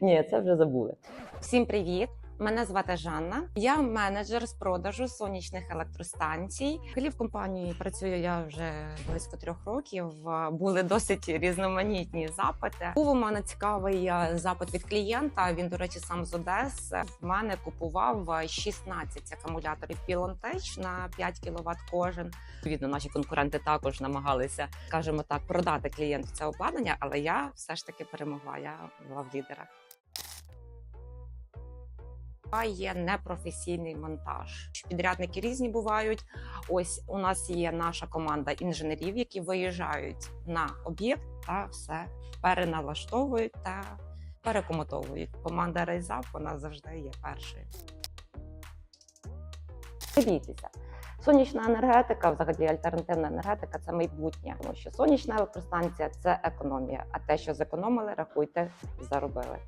Ні, це вже забули. Всім привіт! Мене звати Жанна. Я менеджер з продажу сонячних електростанцій. Взагалі в компанії працюю я вже близько трьох років. Були досить різноманітні запити. Був у мене цікавий е, запит від клієнта. Він, до речі, сам з Одеси. В мене купував 16 акумуляторів Pілонтеч на 5 кВт кожен. Відповідно, наші конкуренти також намагалися, скажімо так, продати клієнту це обладнання, але я все ж таки перемогла. Я була в лідерах. А Є непрофесійний монтаж. Підрядники різні бувають. Ось у нас є наша команда інженерів, які виїжджають на об'єкт та все переналаштовують та перекомотовують. Команда Рейзап вона завжди є першою. Бійтеся. Сонячна енергетика, взагалі альтернативна енергетика це майбутнє, тому що сонячна електростанція це економія. А те, що зекономили, рахуйте, заробили.